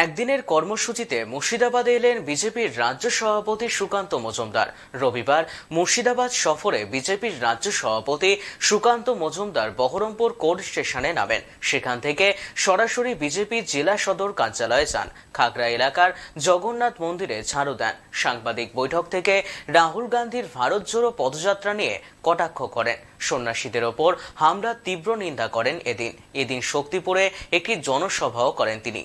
একদিনের কর্মসূচিতে মুর্শিদাবাদে এলেন বিজেপির রাজ্য সভাপতি সুকান্ত মজুমদার। রবিবার মুর্শিদাবাদ সফরে বিজেপির রাজ্য সভাপতি সুকান্ত মজুমদার বহরমপুর কোর্ট স্টেশনে নামেন। সেখান থেকে সরাসরি বিজেপি জেলা সদর কার্যালয়ে যান। খাগড়া এলাকার জগন্নাথ মন্দিরে ঝাড়ু দেন। সাংবাদিক বৈঠক থেকে রাহুল গান্ধীর ভারত জোড়ো পদযাত্রা নিয়ে কটাক্ষ করেন। সন্ন্যাসীদের ওপর হামলার তীব্র নিন্দা করেন এদিন। এদিন শক্তিপুরে একটি জনসভাও করেন তিনি।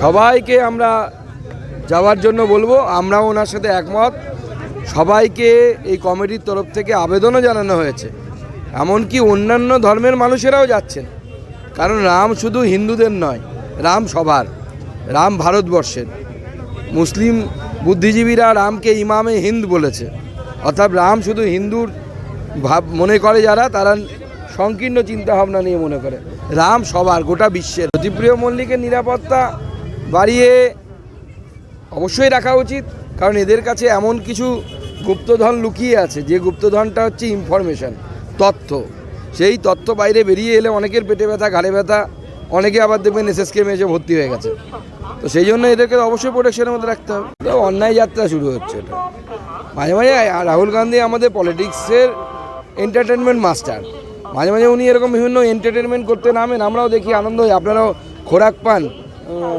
সবাইকে আমরা যাওয়ার জন্য বলব, আমরাও ওনার সাথে একমত। সবাইকে এই কমিটির তরফ থেকে আবেদনও জানানো হয়েছে। এমনকি অন্যান্য ধর্মের মানুষেরাও যাচ্ছেন। কারণ রাম শুধু হিন্দুদের নয়, রাম সবার রাম ভারতবর্ষের। মুসলিম বুদ্ধিজীবীরা রামকে ইমামে হিন্দ বলেছে। অর্থাৎ রাম শুধু হিন্দুর ভাব মনে করে যারা, তারা সংকীর্ণ চিন্তাভাবনা নিয়ে মনে করে। রাম সবার গোটা বিশ্বের জ্যোতিপ্রিয় মল্লিকের নিরাপত্তা বাড়িয়ে অবশ্যই রাখা উচিত, কারণ এদের কাছে এমন কিছু গুপ্তধন লুকিয়ে আছে, যে গুপ্তধনটা হচ্ছে ইনফরমেশন তথ্য। সেই তথ্য বাইরে বেরিয়ে এলে অনেকের পেটে ব্যথা, ঘাড়ে ব্যথা, অনেকে আবার দেখবেন এস এসএসকে এসে ভর্তি হয়ে গেছে। তো সেই জন্য এদেরকে অবশ্যই প্রোটেকশনের মধ্যে রাখতে হবে। অন্যায় যাত্রা শুরু হচ্ছে এটা। মাঝে মাঝে রাহুল গান্ধী আমাদের পলিটিক্সের এন্টারটেনমেন্ট মাস্টার মাঝে মাঝে উনি এরকম বিভিন্ন এন্টারটেনমেন্ট করতে নামেন, আমরাও দেখি, আনন্দ হয়। আপনারাও খোরাক পান।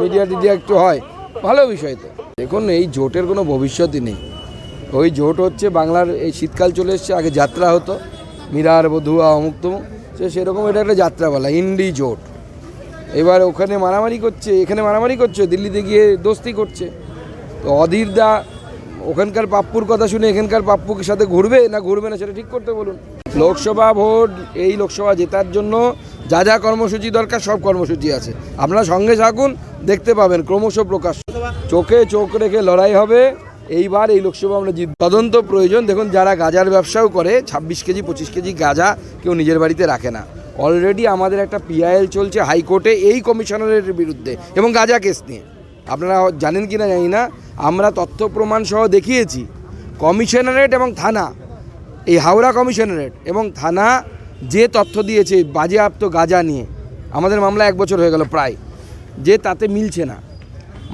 মিডিয়া টিডিয়া একটু হয়। ভালো বিষয় তো। দেখুন এই জোটের কোনো ভবিষ্যৎই নেই। ওই জোট হচ্ছে বাংলার এই শীতকাল চলে এসছে আগে যাত্রা হতো। মিরার বধুয়া অমুক তমুক। সে সেরকম এটা একটা যাত্রা বলা ইন্ডি জোট। এবার ওখানে মারামারি করছে এখানে মারামারি করছে দিল্লিতে গিয়ে দোস্তি করছে। তো অধীর দা ওখানকার পাপ্পুর কথা শুনে এখানকার পাপ্পুর সাথে ঘুরবে না ঘুরবে না সেটা ঠিক করতে বলুন। লোকসভা ভোট এই লোকসভা জেতার জন্য যা যা কর্মসূচি দরকার, সব কর্মসূচি আছে। আপনারা সঙ্গে থাকুন, দেখতে পাবেন, ক্রমশ প্রকাশ। চোখে চোখ রেখে লড়াই হবে, এইবার এই লোকসভা আমরা জিত তদন্ত প্রয়োজন, দেখুন, যারা গাজার ব্যবসাও করে, ছাব্বিশ কেজি, পঁচিশ কেজি গাঁজা কেউ নিজের বাড়িতে রাখে না। অলরেডি আমাদের একটা পিআইএল চলছে হাইকোর্টে, এই কমিশনারের বিরুদ্ধে, এবং গাজা কেস নিয়ে। আপনারা জানেন কি না জানি না, আমরা তথ্য প্রমাণ সহ দেখিয়েছি। কমিশনারেট এবং থানা, এই হাওড়া কমিশনারেট এবং থানা যে তথ্য দিয়েছে বাজেয়াপ্ত গাজা নিয়ে, আমাদের মামলা এক বছর হয়ে গেল প্রায়, যে তাতে মিলছে না।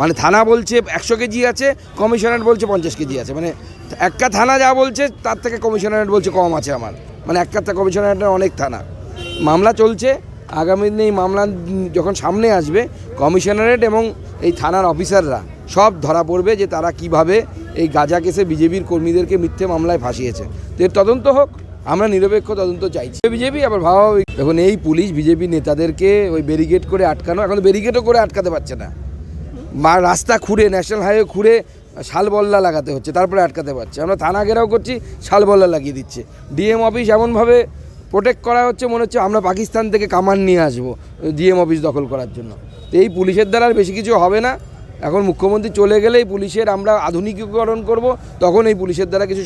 মানে থানা বলছে একশো কেজি আছে, কমিশনারেট বলছে পঞ্চাশ কেজি আছে। মানে একটা থানা যা বলছে, তার থেকে কমিশনারেট বলছে কম আছে আমার। মানে একটা কমিশনারেটের অনেক থানা। মামলা চলছে, আগামী দিনে এই মামলা যখন সামনে আসবে, কমিশনারেট এবং এই থানার অফিসাররা সব ধরা পড়বে যে তারা কীভাবে এই গাজা কেসে বিজেপির কর্মীদেরকে মিথ্যে মামলায় ফাঁসিয়েছে। তো এর তদন্ত হোক। আমরা নিরপেক্ষ তদন্ত চাইছি। বিজেপি, আবার ভাবা দেখুন, এই পুলিশ বিজেপি নেতাদেরকে ওই ব্যারিকেড করে আটকানো, এখন ব্যারিকেডও করে আটকাতে পারছে না। বা রাস্তা খুঁড়ে ন্যাশনাল হাইওয়ে খুঁড়ে শালবল্লা লাগাতে হচ্ছে, তারপরে আটকাতে পারছে। আমরা থানা ঘেরাও করছি, শালবল্লা লাগিয়ে দিচ্ছে। ডিএম অফিস এমনভাবে প্রোটেক্ট করা হচ্ছে, মনে হচ্ছে আমরা পাকিস্তান থেকে কামান নিয়ে আসব ডিএম অফিস দখল করার জন্য। তো এই পুলিশের দ্বারা আর বেশি কিছু হবে না। এখন মুখ্যমন্ত্রী চলে গেলেই পুলিশের আমরা আধুনিকীকরণ করব, তখন এই পুলিশের দ্বারা কিছু